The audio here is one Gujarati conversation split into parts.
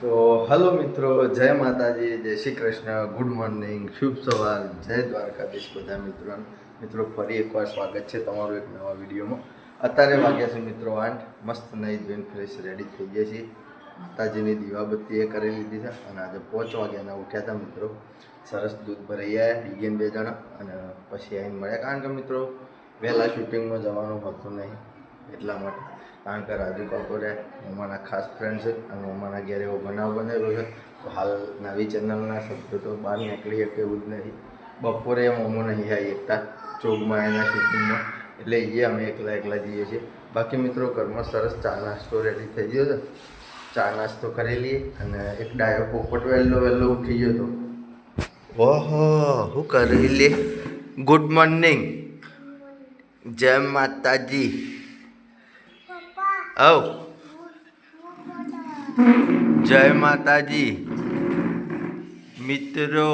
તો હલો મિત્રો, જય માતાજી, જય શ્રી કૃષ્ણ, ગુડ મોર્નિંગ, શુભ સવાર, જય દ્વારકાધીશ બધા મિત્રો. મિત્રો, ફરી એકવાર સ્વાગત છે તમારું એક નવા વિડીયોમાં. અત્યારે વાગ્યા છે મિત્રો આઠ, મસ્ત નહીં ધોઈને ફ્રેશ રેડી થઈ ગયા છીએ. માતાજીની દીવાબત્તી એ કરી લીધી છે અને આજે પાંચ વાગ્યાના ઉઠ્યા હતા મિત્રો. સરસ દૂધ ભરાઈ આવ્યા ડીગેન બે જણા અને પછી આવીને મળ્યા. કારણ કે મિત્રો, વહેલા શૂટિંગમાં જવાનું હતું નહીં એટલા માટે. કારણ કે રાજુ કાકોરે અમારા ખાસ ફ્રેન્ડ છે અને અમારા ઘેર એવો બનાવ બનેલો છે. તો હાલ નવી ચેનલના શબ્દો તો બહાર નીકળી શકે એવું જ નથી. બપોરે મોમો નહીં આવી એકતા ચોકમાં એના શૂટિંગમાં એટલે એ અમે એકલા એકલા જઈએ છીએ. બાકી મિત્રો ઘરમાં સરસ ચા નાસ્તો રેડી થઈ ગયો છે. ચા નાસ્તો કરી લઈએ અને એક ડાયો પોપટ વહેલો વહેલો ઉઠી ગયો હતો. ઓહો, હું કરી લે ગુડ મોર્નિંગ જય માતાજી. ઓ જય માતાજી. મિત્રો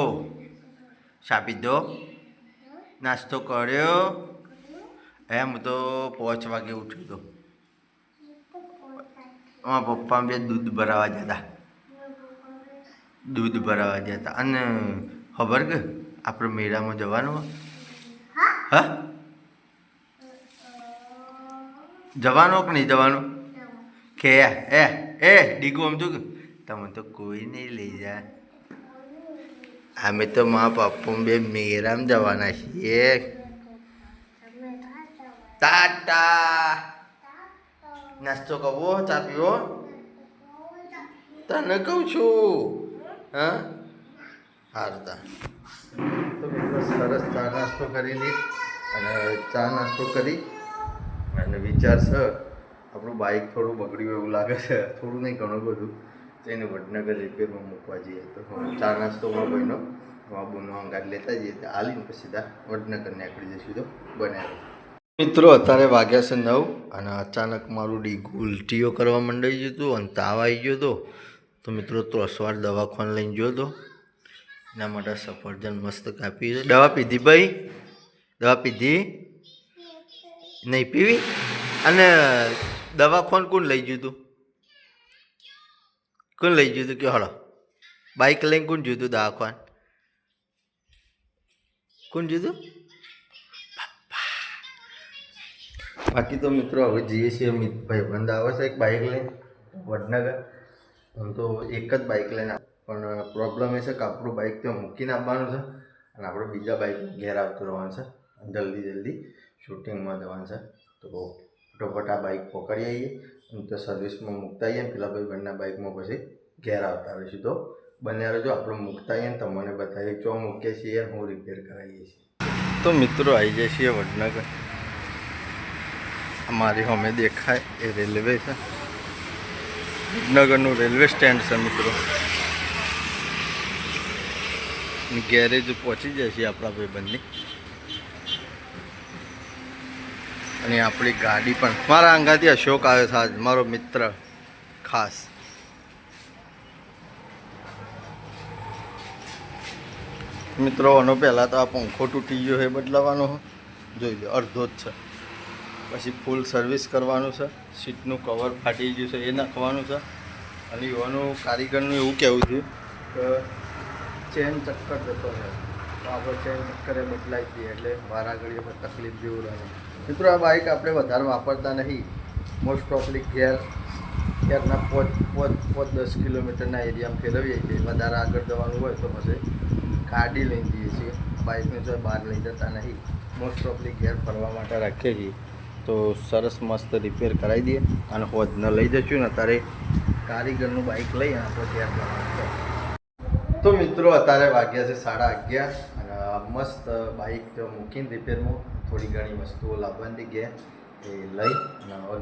ચા પીધો નાસ્તો કર્યો. એમ તો પાંચ વાગે ઉઠ્યો હતો અમારા પપ્પા બે દૂધ ભરાવા જતા દૂધ ભરાવા જતા અને ખબર કે આપણે મેળામાં જવાનું હા? જવાનું કે નહીં જવાનું? કે એ એ ડીગું આમ કે તમે તો કોઈ નહીં લઈ જાય અમે તો મા પપ્પુ બે મેરામ જવાના છીએ ટાટા નાસ્તો કરવો ચા પીવો તને કહું છું હા હારતા તો મિત્રો સરસ ચા નાસ્તો કરી લી અને ચા નાસ્તો કરી અને વિચાર છે આપણું બાઇક થોડું બગડ્યું એવું લાગે છે. થોડું નહીં ઘણું બધું. તો એને વડનગર રિપેરમાં મૂકવા જઈએ. તો ચા નાસ્તો માં ભાઈનો બાબુનો અંગાત લેતા જઈએ. તો આલીને પછી સીધા વડનગર નીકળી જઈશું તો બનાવી. મિત્રો અત્યારે વાગ્યા છે નવ અને અચાનક મારું ડીગું ઉલટીઓ કરવા માંડી ગયું હતું અને તાવ આવી ગયો હતો. તો મિત્રો ત્રસવાર દવાખાને લઈને ગયો હતો. એના માટે સફરજન મસ્ત કાપી દવા પીધી ભાઈ? દવા પીધી. નહીં પીવી? અને દવાખાન કોણ લઈ ગયું હતું કોણ લઈ ગયું હતું કે હળો. બાઇક લઈને કોણ જોયું હતું દવાખાન કોણ જોયું હતું બાકી તો મિત્રો હવે જઈએ છીએ ભાઈ બંધ આવે છે એક બાઇક લઈને, વડનગર. આમ તો એક જ બાઇક લઈને પણ પ્રોબ્લેમ એ છે કે આપણું બાઇક ત્યાં મૂકીને આવવાનું છે અને આપણે બીજા બાઇક ઘેર આવતું રહેવાનું છે જલ્દી જલ્દી શૂટિંગમાં જવાનું છે. તો ફટોફટ આ બાઇક પકડી આવીએ. અને તો સર્વિસમાં મૂકતા આવીએ પેલા ભાઈ બંને બાઇકમાં પછી ઘેર આવતા રહીશું. તો બંને રહેજો આપણે મૂકતા આવીએ તમને બતાવીએ ચો મૂકીએ છીએ હું રિપેર કરાવીએ છીએ. તો મિત્રો આવી જાય છીએ વડનગર. અમારી સામે દેખાય એ રેલવે છે. વડનગરનું રેલવે સ્ટેન્ડ છે મિત્રો. ગેરેજ પહોંચી જાય છે આપણા ભાઈબંધની. અને આપણી ગાડી પણ. મારા અંગાથી અશોક આવ્યો છે આજ, મારો મિત્ર. ખાસ. મિત્રો, આનો પહેલાં તો આ પંખો તૂટી ગયો છે બદલાવાનો. જોઈ લો, અડધો જ છે. પછી ફૂલ સર્વિસ કરવાનું છે. સીટનું કવર ફાટી ગયું છે, એ નાખવાનું છે. અને યુવાનું કારીગરનું એવું કહેવું છે કે ચેન ચક્કર જતો રહે. તો આપણે ચેન ચક્કરે બદલાઈ દઈએ એટલે વારા ઘડીએ પર તકલીફ જેવું રહે. મિત્રો, આ બાઇક આપણે વધારે વાપરતા નહીં. મોસ્ટ ઓફલી ઘેર, ઘેરના પોચ પોચ પોચ દસ કિલોમીટરના એરિયામાં ફેરવીએ છીએ. વધારે આગળ જવાનું હોય તો પછી ગાડી લઈને જઈએ છીએ. બાઇકને જો બહાર લઈ જતા નહીં મોસ્ટ ઓફલી ઘેર ફરવા માટે રાખીએ છીએ. તો સરસ મસ્ત રિપેર કરાવી દઈએ અને હોજને લઈ જશું ને અત્યારે કારીગરનું બાઇક લઈ અને આપણે ઘેર તો મિત્રો, અત્યારે વાગ્યા છે સાડા અગિયાર મસ્ત બાઇક મૂકીને રિપેરમાં થોડી ઘણી વસ્તુઓ લાવવાની ઘેર એ લઈ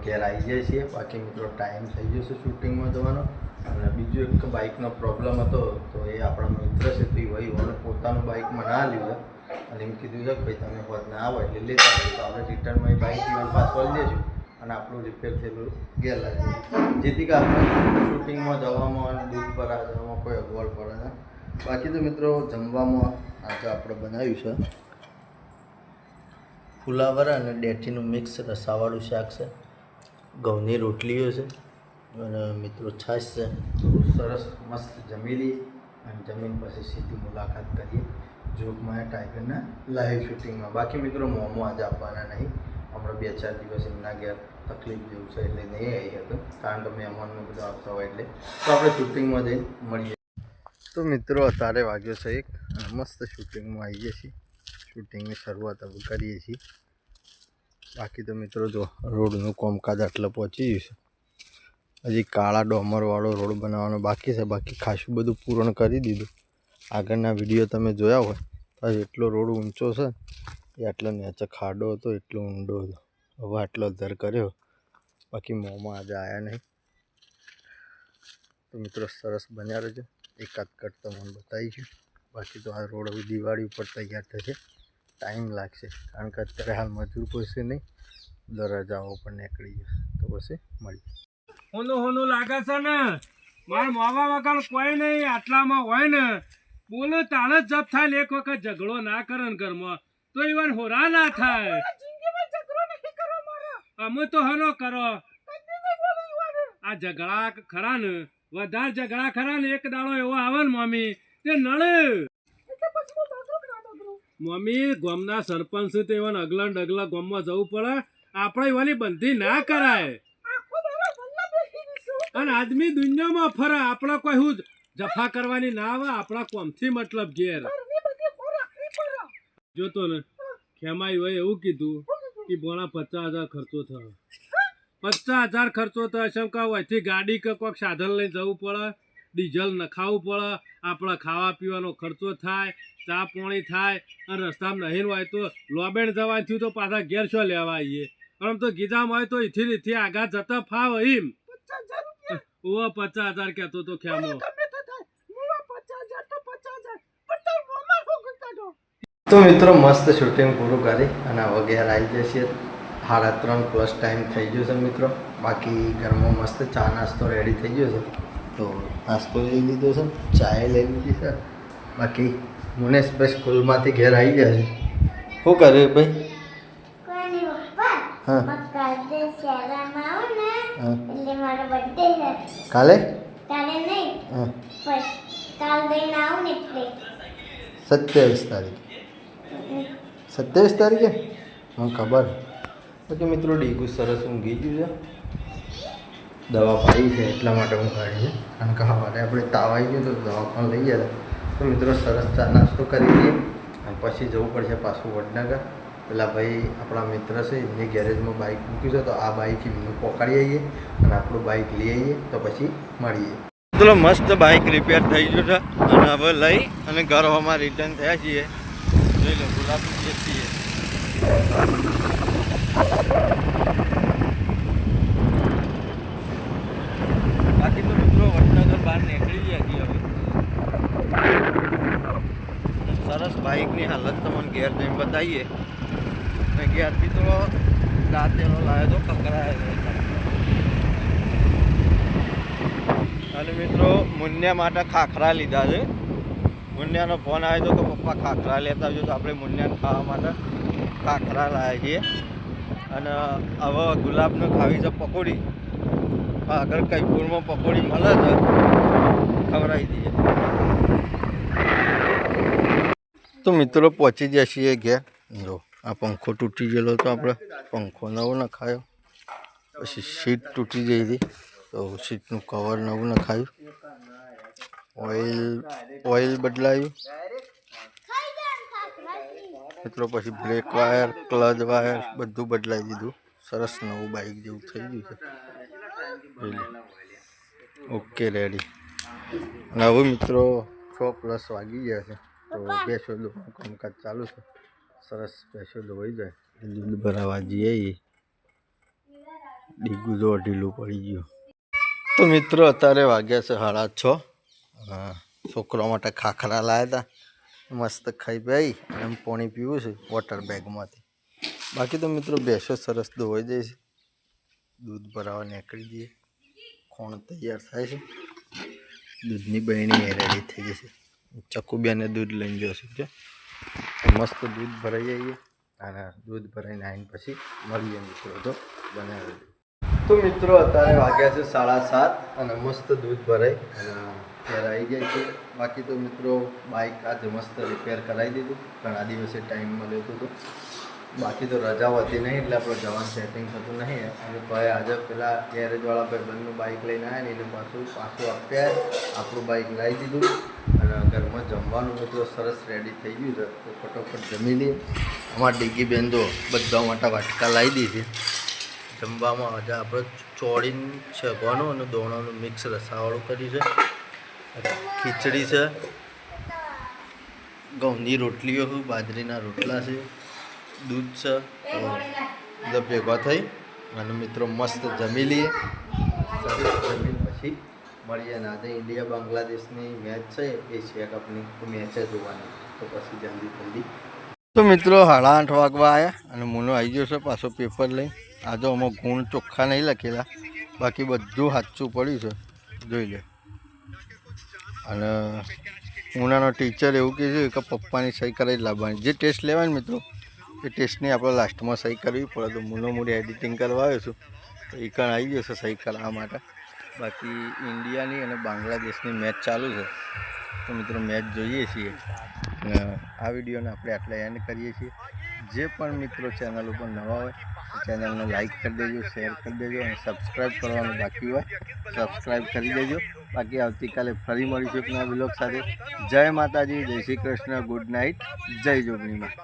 ઘેર આવી જાય છીએ. બાકી મિત્રો ટાઈમ થઈ છે શૂટિંગમાં જવાનો. અને બીજું એક બાઇકનો પ્રોબ્લેમ હતો તો એ આપણા મિત્ર છે તો એ વહી મને પોતાનું બાઇકમાં ના લીધો. અને એમ કીધું છે કે ભાઈ, તમે હોત ના આવો એટલે લેતા આવ્યો તો આપણે રિટર્નમાં એ બાઇક ઇવન પાછળ દઈશું અને આપણું રિપેર થયેલું ઘેર લાગે જેથી કે આપણે શૂટિંગમાં જવામાં અને દૂધ ભરાવા જવામાં કોઈ અગવડ પડે ને બાકી તો મિત્રો જમવામાં આજે આપણે બનાવ્યું છે. ફુલાવર અને ડેઠીનું મિક્સ રસાવાળું શાક છે. ઘઉંની રોટલીઓ છે અને મિત્રો છાશ છે. સરસ, મસ્ત જમી અને જમીન પછી સીધી મુલાકાત કરીએ. જોગમાં ટાઈગરના લાઈવ શૂટિંગમાં બાકી મિત્રો મોમો આજે આપવાના નહીં. હમણાં બે ચાર દિવસ એમના ઘેર તકલીફ જેવું છે એટલે નહીં આવી હતું કારણ કે મહેમાનને બધું આવતા હોય એટલે. તો આપણે શૂટિંગમાં જઈ મળીએ. તો મિત્રો, અત્યારે વાગ્યો છે એક. મસ્ત શૂટિંગમાં આવીએ છીએ. શૂટિંગની શરૂઆત હવે કરીએ છીએ. બાકી તો મિત્રો, જો રોડનું કોમકાજ આટલે પહોંચી ગયું છે. હજી કાળા ડોમરવાળો રોડ બનાવવાનો બાકી છે. બાકી ખાસું બધું પૂરણ કરી દીધું. આગળના વીડિયો તમે જોયા હોય, તો એટલો રોડ ઊંચો છે એ આટલો નીચે ખાડો હતો, એટલો ઊંડો હતો. હવે આટલો અધર કર્યો. બાકી મોંમાં આજે આવ્યા નહીં. તો મિત્રો, સરસ બન્યા રહેજો. એકાદ કટ તમને બતાવીશું બાકી તો આ રોડ હવે દિવાળી ઉપર તૈયાર થશે. ટાઈમ લાગશે. કારણ કે અત્યારે હાલ મજૂર પોસે છે નહીં. દરજાઓ પણ નીકળી જશે તો પછી મળી હોનું હોનું લાગે છે ને? મારા મામા વગર કોઈ નહીં. આટલામાં હોય ને. બોલે જ જપ થાય ને એક વખત ઝઘડો ના કરે ને ઘરમાં. તો ઈવન હોરા ના થાય. અમે તો હનો કરો. આ ઝઘડા ખરા ને? વધારે ઝઘડા ખરા ને એક દાડો એવો આવે ને મમ્મી તે નળે મમ્મી ગામના સરપંચ તે એવા અગલા ડગલા ગામમાં જવું પડે. આપણે વાલી બંધી ના કરાય. અને આદમી દુનિયામાં ફરે. આપણા કોઈ હું જફા કરવાની ના આવે આપણા કોમથી મતલબ ઘેર. જોતો ને ખેમાઈ હોય એવું કીધું? કે બોણા પચાસ હજાર ખર્ચો થયો. પચાસ હજાર ખર્ચો તો છે કહું અહીંથી ગાડી કે કોઈક સાધન લઈને જવું પડે ડીઝલ નખાવવું પડે આપણા ખાવા પીવાનો ખર્ચો થાય ચા પાણી થાય અને રસ્તામાં નહીં હોય તો લોબેણ જવાનું થયું તો પાછા ઘેર છો લેવા આવીએ? આમ તો ગીધામાં હોય તો ઇથી ને ઇથી આગા જતા ફાવ એમ. ઓ પચાસ હજાર કહેતો તો ખ્યામો તો મિત્રો મસ્ત શૂટિંગ પૂરું કરી અને હવે ઘેર આવી જશે. સાડા ત્રણ પ્લસ ટાઈમ થઈ ગયો છે મિત્રો. બાકી ઘરમાં મસ્ત ચા નાસ્તો રેડી થઈ ગયો છે. તો નાસ્તો લઈ લીધો છે ચાય લઈ લીધી છે. બાકી મને સ્પેસ સ્કૂલમાંથી ઘેર આવી ગયા છે. શું કર્યું ભાઈ? હા. કાલે? સત્યાવીસ તારીખ. સત્યાવીસ તારીખે? હા ખબર. બાકી મિત્રો ડીગું સરસ ઊંઘી ગયું છે. દવા પાડી છે એટલા માટે હું કાઢી છે કારણ કે સવારે આપણે તાવ આવી ગયો તો દવા પણ લઈ ગયા તો મિત્રો સરસ ચા નાસ્તો કરી લઈએ. અને પછી જવું પડશે પાછું વડનગર. પેલા ભાઈ આપણા મિત્ર છે એમની ગેરેજમાં બાઇક મૂક્યું છે તો આ બાઇક એમનું પોકાડી આવીએ અને આપણું બાઇક લઈ આવીએ તો પછી મળીએ. ચલો મસ્ત બાઇક રિપેર થઈ ગયું છે. અને હવે લઈ અને ઘરમાં રિટર્ન થયા છીએ. જોઈ લો ગુલાબી છીએ બાકી તો મિત્રો વડનગર બહાર નીકળી ગયા છીએ હવે સરસ બાઇકની હાલત તમને ઘેર જઈને બતાવીએ. અને ઘેરથી તો દાંતેલો લાવ્યો તો કકરાયો અને મિત્રો, મુન્યા માટે ખાખરા લીધા છે. મુન્યાનો ફોન આવ્યો હતો કે પપ્પા ખાખરા લેતા આવજો તો આપણે મુન્યાને ખાવા માટે ખાખરા લાવ્યા છીએ. અને હવે ગુલાબને ખાવી છે પકોડી. આગળ કઈપુરમાં પકોડી મળે છે. ખવડાવી દઈએ. તો મિત્રો પહોંચી ગયા છીએ ઘેર. જો, આ પંખો તૂટી ગયેલો તો આપણે. પંખો નવો નખાયો. પછી સીટ તૂટી ગઈ હતી. તો સીટનું કવર નવું નખાયું. ઓઇલ ઓઇલ બદલાયું. મિત્રો પછી બ્રેક વાયર ક્લચ વાયર બધું બદલાવી દીધું. સરસ નવું બાઇક જેવું થઈ ગયું છે. ઓકે રેડી અને હવે મિત્રો, છ પ્લસ વાગી ગયા છે. તો બેસો દોવાનું કામકાજ ચાલુ છે. સરસ બેસો દોવાઈ જાય. દૂધ ભરાવા જઈએ ડીગું જો ઢીલું પડી ગયું. તો મિત્રો અત્યારે વાગ્યા છે સાડા છ. હા, છોકરા માટે ખાખરા લાવ્યા હતા મસ્ત ખાઈ પી એમ પાણી પીવું છે વોટર બેગમાંથી બાકી તો મિત્રો બેસો સરસ ધોવાઈ જાય છે. દૂધ ભરાવા નીકળી જઈએ. ખોણ તૈયાર થાય છે. દૂધની બહેણી રેડી થઈ જશે. ચકુબિયાને દૂધ લઈને જશું છે મસ્ત દૂધ ભરાઈ જઈએ અને દૂધ ભરાઈને આવીને પછી મળીએ મિત્રો તો બનાવી તો મિત્રો, અત્યારે વાગ્યા છે સાડા સાત અને મસ્ત દૂધ ભરાઈ અને ત્યારે આવી જાય છે બાકી તો મિત્રો બાઇક આજે મસ્ત રિપેર કરાવી દીધું. ઘણા દિવસે ટાઈમ મળ્યો હતો બાકી તો રજા હતી નહીં એટલે આપણે જવાનું સેટિંગ થતું નહીં. અને ભાઈ આજે પેલા ગેરેજવાળા ભાઈ બંધનું બાઇક લઈને આવ્યા ને, એને પાછું પાછું આપ્યા આપણું બાઇક લાવી દીધું. અને ઘરમાં જમવાનું બધું સરસ રેડી થઈ ગયું છે. તો ફટોફટ જમી લઈએ. અમારા ડીગી જો બધા માટે વાટકા લાવી દીધી. જમવામાં આજે આપણે ચોળીને છે અને દોણાનું મિક્સ રસાવાળું કર્યું છે. ખીચડી છે. ઘઉંની રોટલીઓ છે, બાજરીના રોટલા છે, દૂધ છે. બધા ભેગા થઈ અને મિત્રો મસ્ત જમી લઈએ. જમીન પછી મળીએ ને આજે ઇન્ડિયા બાંગ્લાદેશની મેચ છે એશિયા કપની તો મેચ જોવાની. તો પછી જલ્દી જલ્દી. તો મિત્રો સાડા આઠ વાગવા આવ્યા અને મુનો આવી ગયો છે પાછો પેપર લઈ આજે અમે ગુણ ચોખ્ખા નહીં લખેલા. બાકી બધું સાચું પડ્યું છે. જોઈ લે. અને ઉનાનો ટીચર એવું છે કે પપ્પાની સહી કરાવી લાવવાની. જે ટેસ્ટ લેવાય ને મિત્રો, એ ટેસ્ટની આપણે લાસ્ટમાં સહી કરવી પડે. તો મુનો મૂડી એડિટિંગ કરવા આવ્યો છું. તો એ કણ આવી ગયો છે સહી કરવા માટે. બાકી ઇન્ડિયાની અને બાંગ્લાદેશની મેચ ચાલુ છે. તો મિત્રો મેચ જોઈએ છીએ. અને આ વિડીયોને આપણે આટલા એન્ડ કરીએ છીએ. જે પણ મિત્રો ચેનલ ઉપર નવા હોય ચેનલને લાઈક કરી દેજો શેર કરી દેજો અને સબસ્ક્રાઈબ કરવાનું બાકી હોય સબસ્ક્રાઈબ કરી દેજો. બાકી આવતીકાલે ફરી મળીશું એક નવા બ્લોગ સાથે. જય માતાજી, જય શ્રી કૃષ્ણ ગુડ નાઇટ જય જોગણીમાં